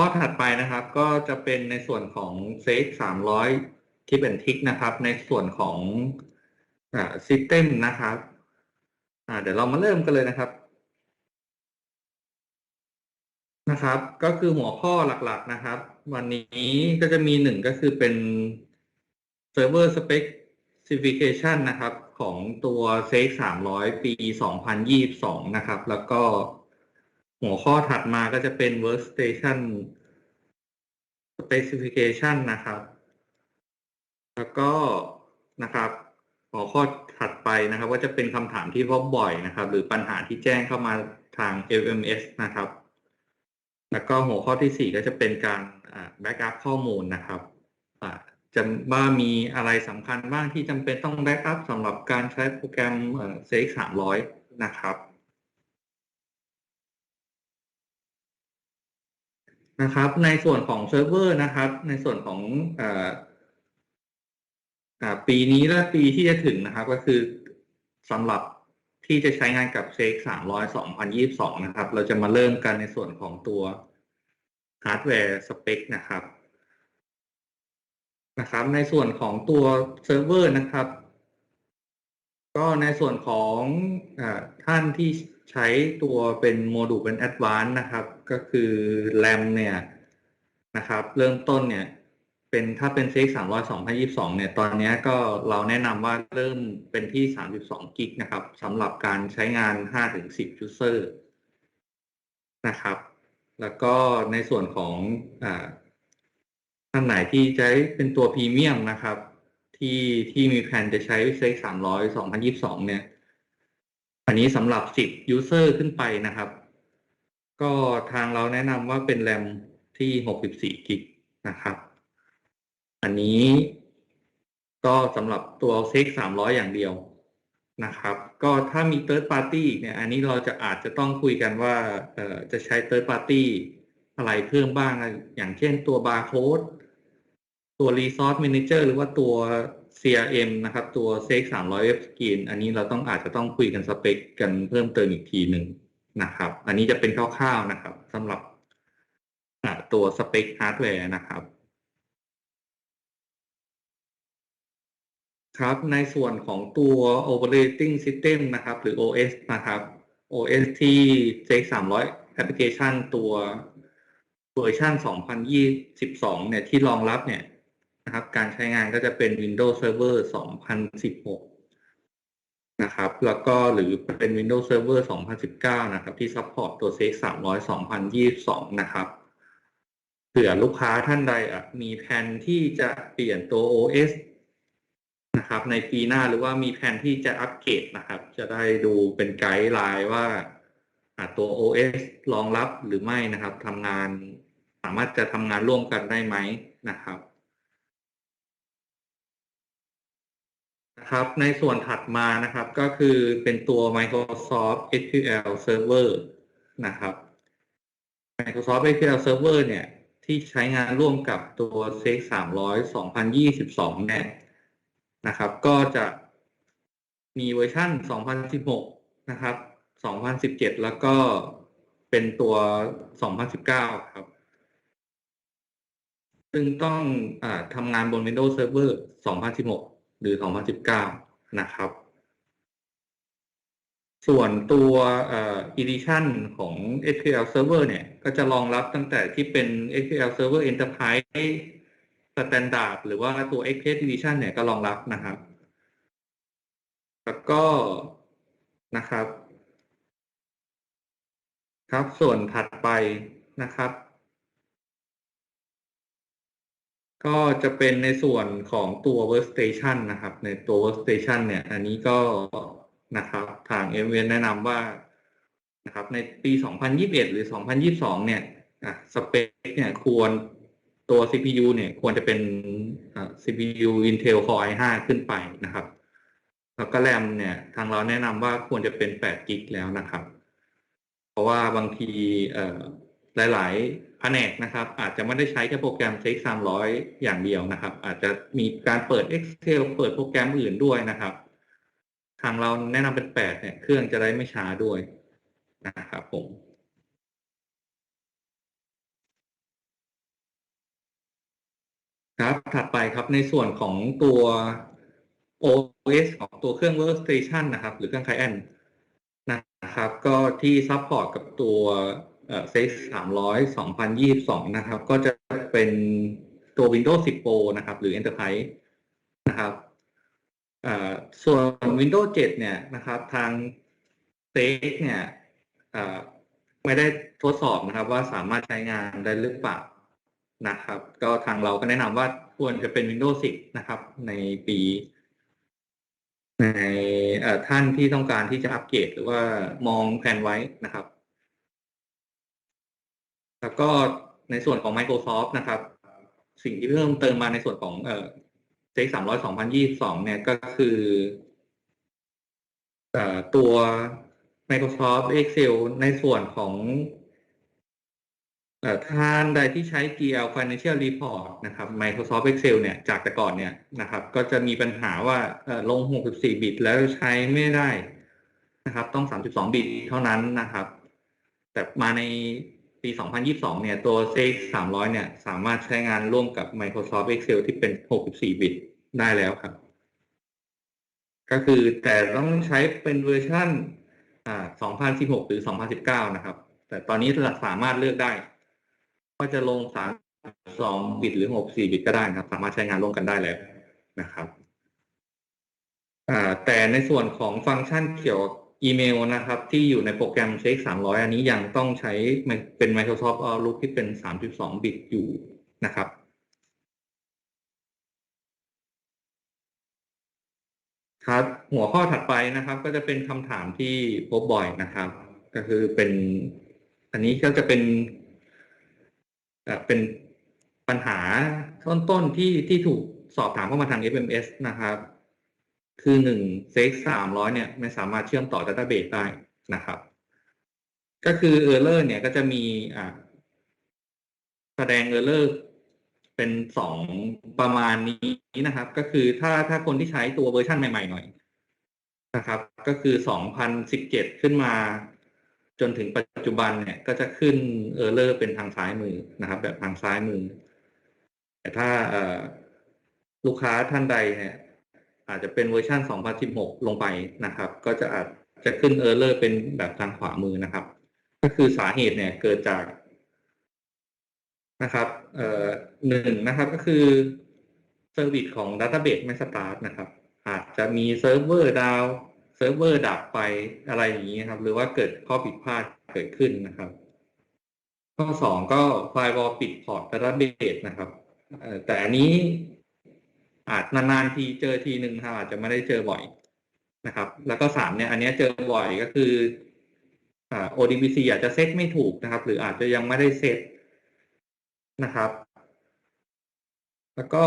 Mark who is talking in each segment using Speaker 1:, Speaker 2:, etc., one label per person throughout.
Speaker 1: ข้อถัดไปนะครับก็จะเป็นในส่วนของเซกสามร้อยทิปแอนทิกนะครับ ในส่วนของอ่าซิสเต็มนะครับอ่าเดี๋ยวเรามาเริ่มกันเลยนะครับนะครับ ก็คือหัวข้อหลักๆนะครับ วันนี้ก็จะมีหนึ่งก็คือเป็น Server Specification นะครับ ของตัว c 300 ปี 2022 นะครับ แล้วก็ หัวข้อถัดมาก็จะเป็น Workstation Specification นะครับ แล้วก็นะครับหัวข้อถัดไปนะครับก็จะเป็นคำถามที่พบบ่อยนะครับ หรือปัญหาที่แจ้งเข้ามาทาง LMS นะครับ แล้วก็หัวข้อที่สี่ก็จะเป็นการแบ็กอัพข้อมูลนะครับจะว่ามีอะไรสำคัญบ้างที่จำเป็นต้องแบ็กอัพสำหรับการใช้โปรแกรมเอ่อ CX 300นะครับ นะครับ ในส่วนของเซิร์ฟเวอร์นะครับ ในส่วนของออปีนี้และปีที่จะถึงนะครับ ก็คือสำหรับที่จะใช้งานกับ CX 300 2022นะครับ เราจะมาเริ่มกันในส่วนของตัวฮาร์ดแวร์สเปคนะครับนะครับ ในส่วนของตัวเซิร์ฟเวอร์นะครับ ก็ในส่วนของอท่านที่ใช้ตัวเป็นโมดูลเป็น Advanced นะครับ ก็คือ RAM เนี่ยนะครับ เริ่มต้นเนี่ยเป็นถ้าเป็น CX 300 2022 เนี่ย ตอนนี้ก็เราแนะนำว่าเริ่มเป็นที่ 32 กิกนะครับสำหรับการใช้งาน 5-10 user นะครับ แล้วก็ในส่วนของอท่านไหนที่ใช้เป็นตัวพรีเมียมนะครับ ที่ที่มีแผนจะใช้ CX 300 2022 เนี่ย อันนี้สำหรับ 10 user ขึ้นไปนะครับ ก็ทางเราแนะนำว่าเป็น RAM ที่ 64 กิกนะครับ อันนี้ก็สำหรับตัว CX 300 อย่างเดียวนะครับ ก็ถ้ามี third party เนี่ย อันนี้เราจะอาจจะต้องคุยกันว่าเอ่อจะใช้ third party อะไรเพิ่มบ้าง อย่างเช่นตัว barcode ตัว resource manager หรือว่าตัว CRM นะครับ ตัว CX 300 Web Screen อันนี้เราต้องอาจจะต้องคุยกันสเปคกันเพิ่มเติมอีกทีหนึ่งนะครับ อันนี้จะเป็นคร่าวๆนะครับสำหรับตัวสเปคฮาร์ดแวร์นะครับ ครับในส่วนของตัว operating system นะครับ หรือ OS นะครับ OS ที่ CX 300 application ตัวเวอร์ชัน2022 เนี่ยที่รองรับเนี่ย นะครับ การใช้งานก็จะเป็น Windows Server 2016 นะครับ แล้วก็หรือเป็น Windows Server 2019 นะครับ ที่ support ตัว CX 300 2022 นะครับเผื่อลูกค้าท่านใดมีแผนที่จะเปลี่ยนตัว OS นะครับ ในปีหน้าหรือว่ามีแผนที่จะอัปเกรดนะครับ จะได้ดูเป็นไกด์ไลน์ว่าตัว OS รองรับหรือไม่นะครับทำงานสามารถจะทำงานร่วมกันได้ไหมนะครับ นะครับ ในส่วนถัดมานะครับก็คือเป็นตัว Microsoft SQL Server นะครับ Microsoft SQL Server เนี่ย ที่ใช้งานร่วมกับตัว CX 300 2022 เนี่ยนะครับ ก็จะมีเวอร์ชัน2016 นะครับ 2017 แล้วก็เป็นตัว 2019 ครับ ซึ่งต้องอทำงานบน Windows Server 2016 หรือ 2019 นะครับ ส่วนตัวเอ่อ edition ของ SQL Server เนี่ย ก็จะรองรับตั้งแต่ที่เป็น SQL Server Enterprise Standard หรือว่าตัว Express Edition เนี่ยก็รองรับนะครับ แล้วก็นะครับ ครับส่วนถัดไปนะครับ ก็จะเป็นในส่วนของตัว Workstation นะครับ ในตัว Workstation เนี่ย อันนี้ก็นะครับ ทาง m อ n แนะนำว่านะครับ ในปี 2021 หรือ 2022 เนี่ยอะสเปคเนี่ยควรตัว CPU เนี่ยควรจะเป็น CPU Intel Core i5 ขึ้นไปนะครับ แล้วก็ RAM เนี่ย ทางเราแนะนำว่าควรจะเป็น8กิกแล้วนะครับ เพราะว่าบางทีเอ่อหลาย ๆ แผนกนะครับ อาจจะไม่ได้ใช้แค่โปรแกรม CX 300 อย่างเดียวนะครับ อาจจะมีการเปิด Excel เปิดโปรแกรมอื่นด้วยนะครับ ทางเราแนะนำเป็น 8 เนี่ย เครื่องจะได้ไม่ช้าด้วยนะครับผมครับ ถัดไปครับในส่วนของตัว OS ของตัวเครื่อง Workstation นะครับ หรือเครื่อง Client นะครับ ก็ที่ซัพพอร์ตกับตัว เอ่อ CX 300 2022นะครับ ก็จะเป็นตัว Windows 10 Pro นะครับ หรือ Enterprise นะครับเออส่วน Windows 7 เนี่ยนะครับทาง CX เนี่ยเออไม่ได้ทดสอบนะครับ ว่าสามารถใช้งานได้หรือเปล่านะครับ ก็ทางเราก็แนะนำว่าควรจะเป็น Windows 10 นะครับ ในปี ในเออท่านที่ต้องการที่จะอัปเกรดหรือว่ามองแผนไว้นะครับ แล้วก็ในส่วนของ Microsoft นะครับ สิ่งที่เพิ่มเติมมาในส่วนของเอ่อ CX 300 2022เนี่ยก็คือเอ่อตัว Microsoft Excel ในส่วนของเอ่อท่านใดที่ใช้ GL Financial Report นะครับ Microsoft Excel เนี่ยจากแต่ก่อนเนี่ยนะครับ ก็จะมีปัญหาว่าเอ่อลง 64 บิตแล้วใช้ไม่ได้นะครับ ต้อง 32 บิตเท่านั้นนะครับ แต่มาใน ปี 2022 เนี่ย ตัว CX 300 เนี่ย สามารถใช้งานร่วมกับ Microsoft Excel ที่เป็น 64 บิต ได้แล้วครับ ก็คือแต่ต้องใช้เป็นเวอร์ชันอ่า2016 หรือ 2019 นะครับ แต่ตอนนี้สามารถเลือกได้ว่าจะลง 32 บิตหรือ 64 บิตก็ได้นะครับ สามารถใช้งานร่วมกันได้แล้วนะครับแต่ในส่วนของฟังก์ชันเกี่ยวกับ อีเมลนะครับที่อยู่ในโปรแกรม Check 300 อันนี้ยังต้องใช้เป็น Microsoft Outlook ที่เป็น 32 บิตอยู่นะครับครับหัวข้อถัดไปนะครับ ก็จะเป็นคำถามที่พบบ่อยนะครับ ก็คือเป็น อันนี้ก็จะเป็นเอ่อเป็นปัญหาต้นๆที่ที่ถูกสอบถามเข้ามาทาง FMS นะครับ คือหนึ่ง CX 300เนี่ยไม่สามารถเชื่อมต่อ Database ได้นะครับ ก็คือ Error เลอร์เนี่ยก็จะมีอ่าแสดง Error เลอร์เป็นสองประมาณนี้นะครับ ก็คือถ้าถ้าคนที่ใช้ตัวเวอร์ชันใหม่ ๆ หน่อยนะครับ ก็คือ2017ขึ้นมา จนถึงปัจจุบันเนี่ย ก็จะขึ้น Error เลอร์เป็นทางซ้ายมือนะครับ แบบทางซ้ายมือ แต่ถ้าลูกค้าท่านใดเนี่ย อาจจะเป็นเวอร์ชัน2016 ลงไปนะครับ ก็จะอาจจะขึ้น Error เป็นแบบทางขวามือนะครับ ก็คือสาเหตุเนี่ยเกิดจากนะครับเอ่อหนึ่งนะครับก็คือเซอร์วิสของ Database ไม่สตาร์ทนะครับ อาจจะมีเซิร์ฟเวอร์ดาวเซิร์ฟเวอร์ดับไปอะไรอย่างนี้ครับ หรือว่าเกิดข้อผิดพลาดเกิดขึ้นนะครับข้อสองก็ไฟล์วอลปิดพอร์ต Database นะครับแต่อันนี้ อาจนานๆทีเจอทีหนึ่งครับอาจจะไม่ได้เจอบ่อยนะครับ แล้วก็สามเนี่ยอันนี้เจอบ่อยก็คืออ่า ODBC อาจจะเซตไม่ถูกนะครับ หรืออาจจะยังไม่ได้เซตนะครับ แล้วก็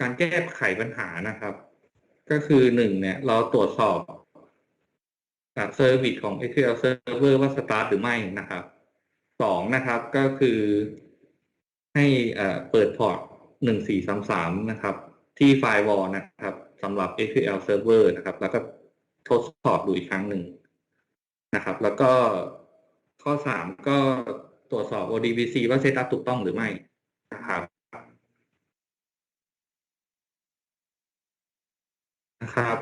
Speaker 1: การแก้ไขปัญหานะครับ ก็คือหนึ่งเนี่ย เราตรวจสอบเซอร์วิสของ SQL Server ว่าสตาร์ทหรือไม่นะครับสองนะครับก็คือให้เปิดพอร์ตหนึ่งสี่สามสามนะครับ ที่ไฟล์วอลนะครับสำหรับ SQL Server นะครับ แล้วก็ทดสอบดูอีกครั้งหนึ่งนะครับ แล้วก็ข้อสามก็ตรวจสอบ ODBC ว่าเซตอัพถูกต้องหรือไม่นะครับนะครับ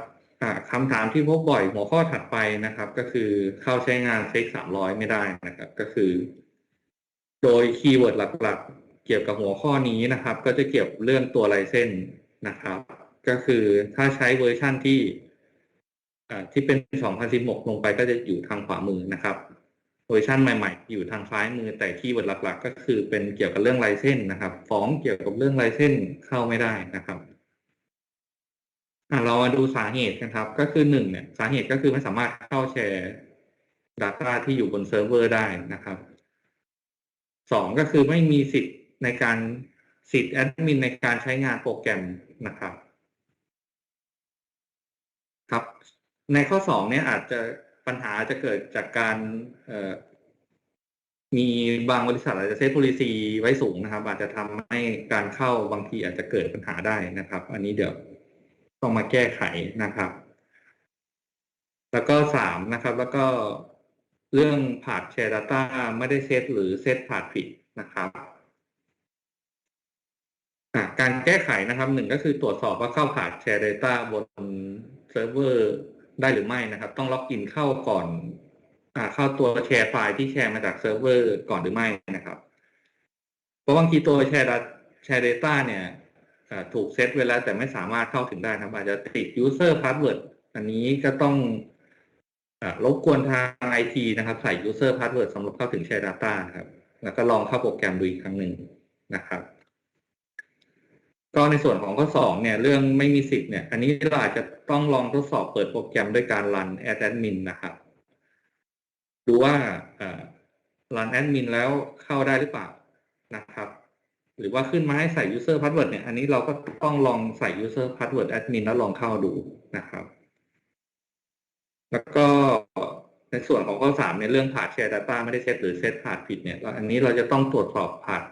Speaker 1: คำถามที่พบบ่อยหัวข้อถัดไปนะครับ ก็คือเข้าใช้งานเซ็กสามร้อยไม่ได้นะครับ ก็คือ โดยคีย์เวิร์ดหลักๆ เกี่ยวกับหัวข้อนี้นะครับ ก็จะเกี่ยวกับเรื่องตัวลายเส้ นะครับ ก็คือถ้าใช้เวอร์ชั่นที่ที่เป็น 2016 ลงไปก็จะอยู่ทางขวามือนะครับ เวอร์ชันใหม่ ๆ อยู่ทางซ้ายมือแต่คีย์เวิร์ดหลัก ๆ ก็คือเป็นเกี่ยวกับเรื่องลายเส้นนะครับฟ้องเกี่ยวกับเรื่องลายเส้นเข้าไม่ได้นะครับอะเรามาดูสาเหตุกันครับ ก็คือหนึ่งเนี่ยสาเหตุก็คือไม่สามารถเข้าแชร์ Data ที่อยู่บนเซิร์ฟเวอร์ได้นะครับสองก็คือไม่มีสิทธิ์ในการ สิทธิ์แอดมินในการใช้งานโปรแกรมนะครับครับในข้อสองเนี่ยอาจจะปัญหาจะเกิดจากการมีบางบริษัทอาจจะเซต policy ไว้สูงนะครับ อาจจะทำให้การเข้าบางทีอาจจะเกิดปัญหาได้นะครับ อันนี้เดี๋ยวต้องมาแก้ไขนะครับ แล้วก็สามนะครับ แล้วก็เรื่องผ่านแชร์ Data ไม่ได้เซตหรือเซตผ่านผิดนะครับ อ่าการแก้ไขนะครับหนึ่งก็คือตรวจสอบว่าเข้าผ่านแชร์ Data บนเซิร์ฟเวอร์ได้หรือไม่นะครับ ต้องล็อกอินเข้าก่อนอ่าเข้าตัวแชร์ไฟล์ที่แชร์มาจากเซิร์ฟเวอร์ก่อนหรือไม่นะครับ เพราะบางทีตัวแชร์แชร์ Data เนี่ยอ่าถูกเซตไว้แล้วแต่ไม่สามารถเข้าถึงได้นะครับอาจจะติด user password อันนี้ก็ต้องอ่ารบกวนทาง IT นะครับ ใส่ user password สำหรับเข้าถึงแชร์ Data นะครับ แล้วก็ลองเข้าโปรแกรมดูอีกครั้งหนึ่งนะครับ ก็ในส่วนของข้อสองเนี่ยเรื่องไม่มีสิทธิ์เนี่ย อันนี้เราอาจจะต้องลองทดสอบเปิดโปรแกรมด้วยการรัน add admin นะครับดูว่ารัน admin แล้วเข้าได้หรือเปล่านะครับ หรือว่าขึ้นมาให้ใส่ user password เนี่ย อันนี้เราก็ต้องลองใส่ user password admin แล้วลองเข้าดูนะครับ แล้วก็ในส่วนของข้อสามในเรื่องผ่านแชร์ Data ไม่ได้เซตหรือเซตผ่านผิดเนี่ย อันนี้เราจะต้องตรวจสอบผ่าน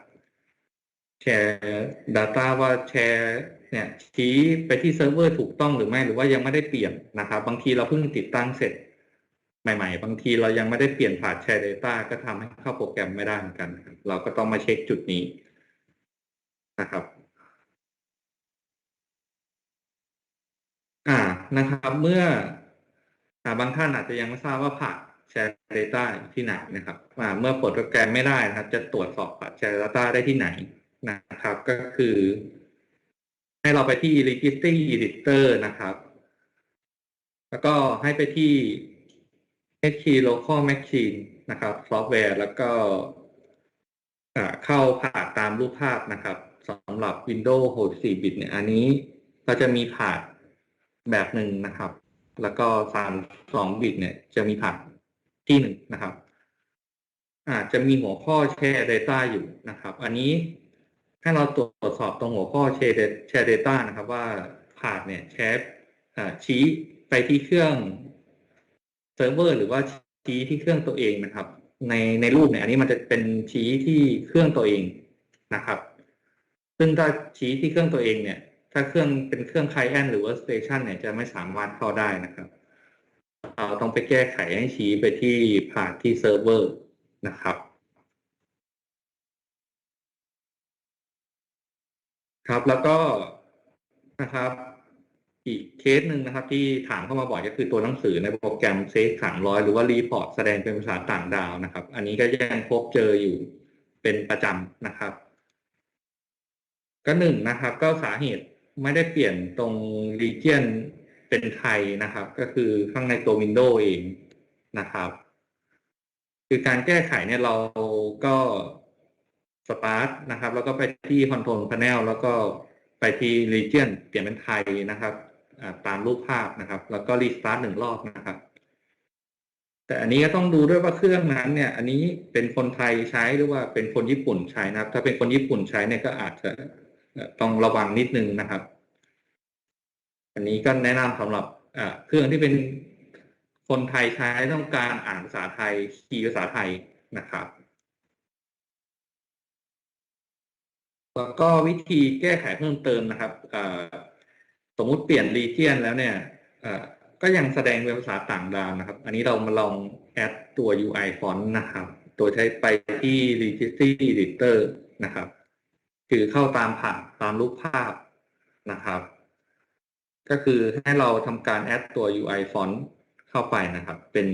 Speaker 1: แชร์ Data ว่าแชร์เนี่ยชี้ไปที่เซิร์ฟเวอร์ถูกต้องหรือไม่หรือว่ายังไม่ได้เปลี่ยนนะครับ บางทีเราเพิ่งติดตั้งเสร็จใหม่ ๆ บางทีเรายังไม่ได้เปลี่ยนผ่านแชร์ Data ก็ทำให้เข้าโปรแกรมไม่ได้เหมือนกัน เราก็ต้องมาเช็คจุดนี้นะครับ อ่านะครับเมื่ออาบางท่านอาจจะยังไม่ทราบว่าผ่านแชร์ Data ที่ไหนนะครับอ่าเมื่อเปิดโปรแกรมไม่ได้นะครับ จะตรวจสอบผ่านแชร์ Data ได้ที่ไหน นะครับ ก็คือ ให้เราไปที่ Registry Editor นะครับ แล้วก็ให้ไปที่ HK Local Machine นะครับ ซอฟต์แวร์ แล้วก็เข้าผ่านตามรูปภาพนะครับสำหรับ Windows 64บิตเนี่ยอันนี้ก็จะมีผ่านแบบหนึ่งนะครับ แล้วก็32บิตเนี่ย จะมีผ่านที่หนึ่งนะครับอาจจะมีหัวข้อแชร์ Data อยู่นะครับ อันนี้ ให้เราตรวจสอบตรงหัวข้อแชร์แชร์ Data นะครับ ว่าผ่านเนี่ยแชร์ชี้ไปที่เครื่องเซิร์ฟเวอร์ หรือว่าชี้ที่เครื่องตัวเองนะครับ ในในรูปเนี่ยอันนี้มันจะเป็นชี้ที่เครื่องตัวเองนะครับ ซึ่งถ้าชี้ที่เครื่องตัวเองเนี่ย ถ้าเครื่องเป็นเครื่องไคลแอนหรือว่าสเตชันเนี่ยจะไม่สามารถเข้าได้นะครับเราต้องไปแก้ไขให้ชี้ไปที่ผ่านที่เซิร์ฟเวอร์นะครับ ครับ แล้วก็นะครับอีกเคสหนึ่งนะครับ ที่ถามเข้ามาบ่อยก็คือตัวหนังสือในโปรแกรมเซฟสามร้อยหรือว่ารีพอร์ตแสดงเป็นภาษาต่างดาวนะครับ อันนี้ก็ยังพบเจออยู่เป็นประจำนะครับ ก็หนึ่งนะครับ ก็สาเหตุไม่ได้เปลี่ยนตรง region เป็นไทยนะครับ ก็คือข้างในตัว Windows เองนะครับ คือการแก้ไขเนี่ยเราก็ สตาร์ทนะครับ แล้วก็ไปที่ Control Panel แล้วก็ไปที่ region เปลี่ยนเป็นไทยนะครับตามรูปภาพนะครับ แล้วก็รีสตาร์ทหนึ่งรอบนะครับ แต่อันนี้ก็ต้องดูด้วยว่าเครื่องนั้นเนี่ย อันนี้เป็นคนไทยใช้หรือว่าเป็นคนญี่ปุ่นใช้นะครับ ถ้าเป็นคนญี่ปุ่นใช้เนี่ยก็อาจจะต้องระวังนิดนึงนะครับ อันนี้ก็แนะนำสำหรับเครื่องที่เป็นคนไทยใช้ต้องการอ่านภาษาไทยคีย์ภาษาไทยนะครับ แล้วก็วิธีแก้ไขเพิ่มเติมนะครับสมมุติเปลี่ยน region แล้วเนี่ยก็ยังแสดงเป็นภาษาต่างดาวนะครับ อันนี้เรามาลองแอดตัว UI font นะครับ ตัวใช้ไปที่ registry editor นะครับ คือเข้าตามผ่านตามรูปภาพนะครับ ก็คือให้เราทำการแอดตัว UI font เข้าไปนะครับ เป็น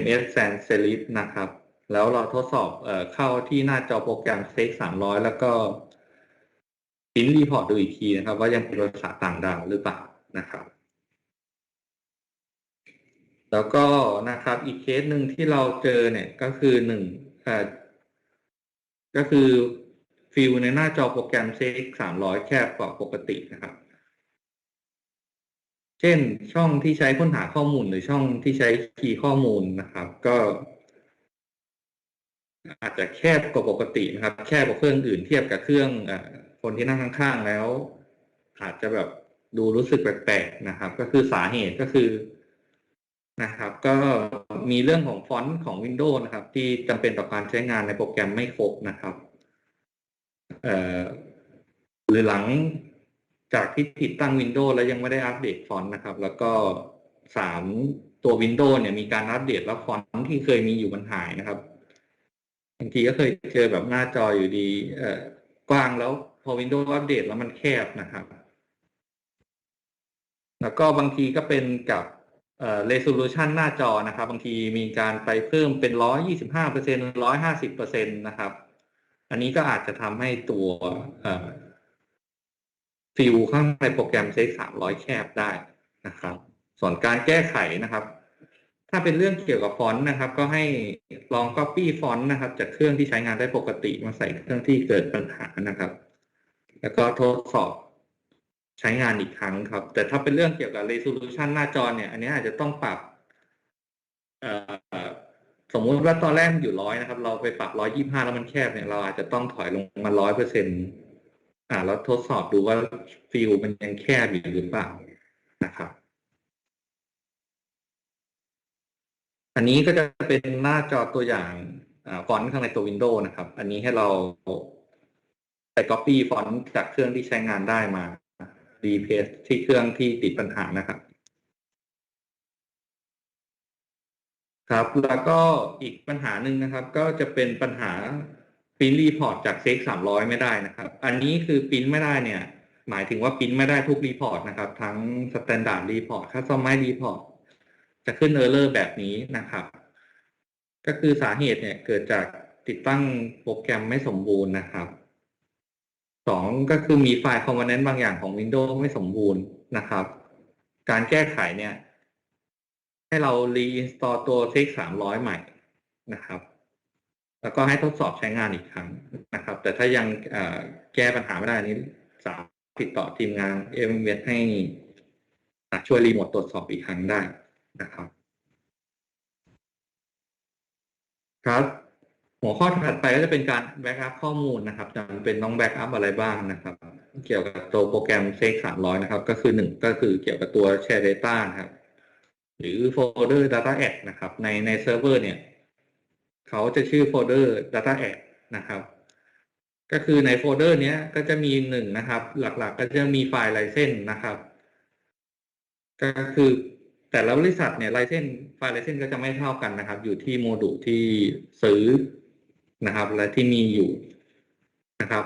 Speaker 1: ms sans serif นะครับ แล้วเราทดสอบเข้าที่หน้าจอโปรแกรม s 300 แล้วก็ พิมพ์รีพอร์ตดูอีกทีนะครับ ว่ายังเป็นภาษาต่างดาวหรือเปล่านะครับ แล้วก็นะครับอีกเคสหนึ่งที่เราเจอเนี่ยก็คือหนึ่งก็คือฟิลในหน้าจอโปรแกรม CX 300 แคบกว่าปกตินะครับ เช่นช่องที่ใช้ค้นหาข้อมูลหรือช่องที่ใช้คีย์ข้อมูลนะครับ ก็ อาจจะแคบกว่าปกตินะครับ แคบกว่าเครื่องอื่นเทียบกับเครื่องอ คนที่นั่งข้างๆแล้ว อาจจะแบบดูรู้สึกแปลกๆนะครับ ก็คือสาเหตุก็คือนะครับ ก็มีเรื่องของฟอนต์ของ Windows นะครับ ที่จำเป็นต่อการใช้งานในโปรแกรมไม่ครบนะครับเอ่อหรือหลังจากที่ติดตั้ง Windows แล้วยังไม่ได้อัปเดตฟอนต์นะครับ แล้วก็สามตัว Windows เนี่ยมีการอัปเดตแล้วฟอนต์ที่เคยมีอยู่มันหายนะครับบางทีก็เคยเจอแบบหน้าจออยู่ดี เอ่อกว้างแล้ว อ Windows อัปเดตแล้วมันแคบนะครับ แล้วก็บางทีก็เป็นกับเอ่อ resolution หน้าจอนะครับ บางทีมีการไปเพิ่มเป็นร้อยยี่สิบห้าเปอร์เซ็นร้อยห้าสิบเปอร์เซ็นตนะครับ อันนี้ก็อาจจะทำให้ตัวฟิลข้างในโปรแกรม CX สามร้อยแคบได้นะครับ ส่วนการแก้ไขนะครับ ถ้าเป็นเรื่องเกี่ยวกับฟอนต์นะครับ ก็ให้ลอง Copy ฟอนต์นะครับ จากเครื่องที่ใช้งานได้ปกติมาใส่เครื่องที่เกิดปัญหานะครับ แล้วก็ทดสอบใช้งานอีกครั้งครับ แต่ถ้าเป็นเรื่องเกี่ยวกับ resolution หน้าจอเนี่ย อันนี้อาจจะต้องปรับสมมุติว่าตอนแรกมันอยู่ร้อยนะครับ เราไปปรับร้อยยี่ห้าแล้วมันแคบเนี่ยเราอาจจะต้องถอยลงมาร้อยเปอร์เซ็นอ่าแล้วทดสอบดูว่าฟิลมันยังแคบอยู่หรือเปล่านะครับ อันนี้ก็จะเป็นหน้าจอตัวอย่างอาฟอนต์ข้างในตัว Windows นะครับ อันนี้ให้เรา ไป Copy ฟอนต์จากเครื่องที่ใช้งานได้มาดีเพสที่เครื่องที่ติดปัญหานะครับ ครับ แล้วก็อีกปัญหาหนึ่งนะครับ ก็จะเป็นปัญหาปริ้นรีพอร์ตจากเซ็กสามร้อยไม่ได้นะครับ อันนี้คือปริ้นไม่ได้เนี่ย หมายถึงว่าปริ้นไม่ได้ทุกรีพอร์ตนะครับ ทั้งสแตนดาร์ดรีพอร์ตคัสตอมไมรีพอร์ตจะขึ้นเออร์เลอร์แบบนี้นะครับ ก็คือสาเหตุเนี่ยเกิดจากติดตั้งโปรแกรมไม่สมบูรณ์นะครับ สองก็คือมีไฟล์คอมโพเนนต์บางอย่างของ Windows ไม่สมบูรณ์นะครับ การแก้ไขเนี่ย ให้เรา reinstall ตัว TX 300ใหม่นะครับ แล้วก็ให้ทดสอบใช้งานอีกครั้งนะครับ แต่ถ้ายังแก้ปัญหาไม่ได้นี้สามารถติดต่อทีมงาน m อ s ให้ช่วยรีโมทตรวจสอบอีกครั้งได้นะครับครับ หัวข้อถัดไปก็จะเป็นการแบ็กอัพข้อมูลนะครับจำเป็นต้องแบ็กอัพอะไรบ้างนะครับ เกี่ยวกับตัวโปรแกรม c 3 0 0นะครับ ก็คือหนึ่งก็คือเกี่ยวกับตัว Share Data นะครับ หรือโฟลเดอร์ Data a d นะครับ ในในเซิร์ฟเวอร์เนี่ยเขาจะชื่อโฟลเดอร์ Data Add นะครับ ก็คือในโฟลเดอร์เนี้ยก็จะมีหนึ่งนะครับ หลักๆ ก็จะมีไฟล์ไลเซนนะครับ ก็คือแต่ละบริษัทเนี่ยไลเซนไฟล์ไลเซนก็จะไม่เท่ากันนะครับ อยู่ที่โมดูลที่ซื้อ นะครับ และที่มีอยู่นะครับ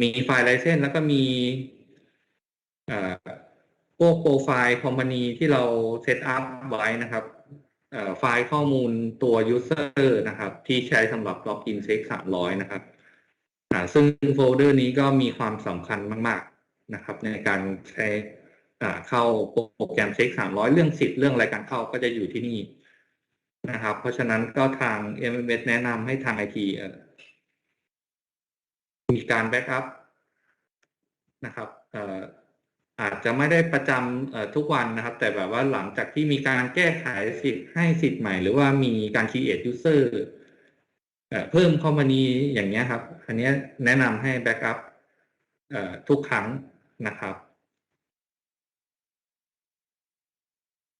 Speaker 1: มีไฟล์ไลเซนแล้วก็มีพวกโปรไฟล์คอมพานีที่เราเซตอัพไว้นะครับไฟล์ข้อมูลตัว user นะครับ ที่ใช้สำหรับล็อกอินเซ็กสามร้อยนะครับซึ่งโฟลเดอร์นี้ก็มีความสำคัญมาก ๆนะครับ ในการใช้เข้าโปรแกรมเซ็กสามร้อยเรื่องสิทธิ์เรื่องอะไรการเข้าก็จะอยู่ที่นี่ นะครับ เพราะฉะนั้นก็ทาง MMS แนะนำให้ทางไอทีมีการแบ็กอัพนะครับอาจจะไม่ได้ประจำทุกวันนะครับ แต่แบบว่าหลังจากที่มีการแก้ไขสิทธิ์ให้สิทธิ์ใหม่ หรือว่ามีการ create user เอ่อเพิ่มคอมานีอย่างเงี้ยครับ อันนี้แนะนำให้แบ็กอัพทุกครั้งนะครับ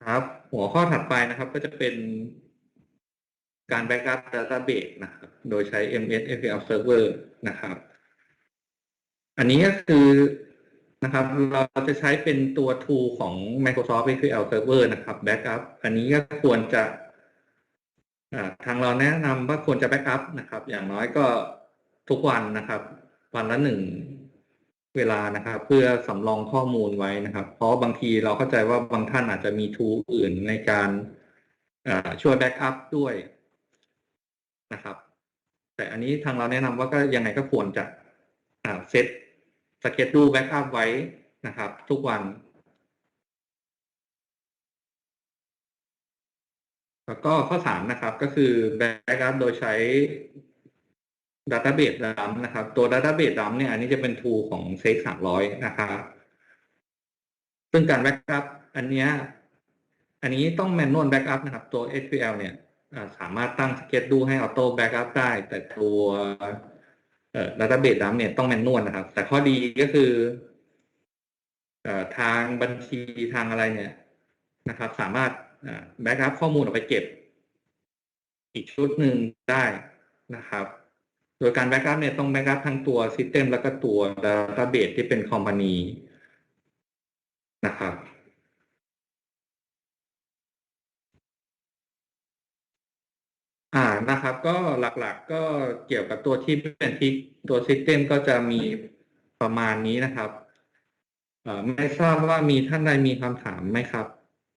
Speaker 1: ครับ หัวข้อถัดไปนะครับก็จะเป็น การแบ็กอัพ database นะครับ โดยใช้ MS SQL Server นะครับ อันนี้ก็คือนะครับ เราจะใช้เป็นตัว tool ของ Microsoft SQL Server นะครับ backup อันนี้ก็ควรจะทางเราแนะนำว่าควรจะ backup นะครับ อย่างน้อยก็ทุกวันนะครับ วันละหนึ่งเวลานะครับ เพื่อสำรองข้อมูลไว้นะครับ เพราะบางทีเราเข้าใจว่าบางท่านอาจจะมี tool อื่นในการช่วย backup ด้วย นะครับ แต่อันนี้ทางเราแนะนำว่าก็ยังไงก็ควรจะเซตสเก็ตดูแบ็กอัพไว้นะครับ ทุกวัน แล้วก็ข้อสามนะครับก็คือแบ็กอัพโดยใช้ Database dump นะครับ ตัว Database dump เนี่ยอันนี้จะเป็น tool ของ s 3 0 0นะครับซึ่งการแบ็กอัพอันเนี้ยอันนี้ต้อง manual backup นะครับ ตัว SQL เนี่ย สามารถตั้งสเก็ตดูให้ออโต้แบ็กอัพได้ แต่ตัวเอ่อ database dump เนี่ยต้องแมนนวลนะครับ แต่ข้อดีก็คือทางบัญชีทางอะไรเนี่ยนะครับ สามารถแบ็กอัพข้อมูลออกไปเก็บ อีกชุดหนึ่งได้นะครับ โดยการแบ็กอัพเนี่ยต้องแบ็กอัพทั้งตัว System แล้วก็ตัว Database ที่เป็นคอมพานีนะครับ อ่านะครับก็หลักๆก็เกี่ยวกับตัวที่เป็นที่ตัวซิสเต็มก็จะมีประมาณนี้นะครับเอ่อไม่ทราบว่ามีท่านใดมีคำถามไหมครับ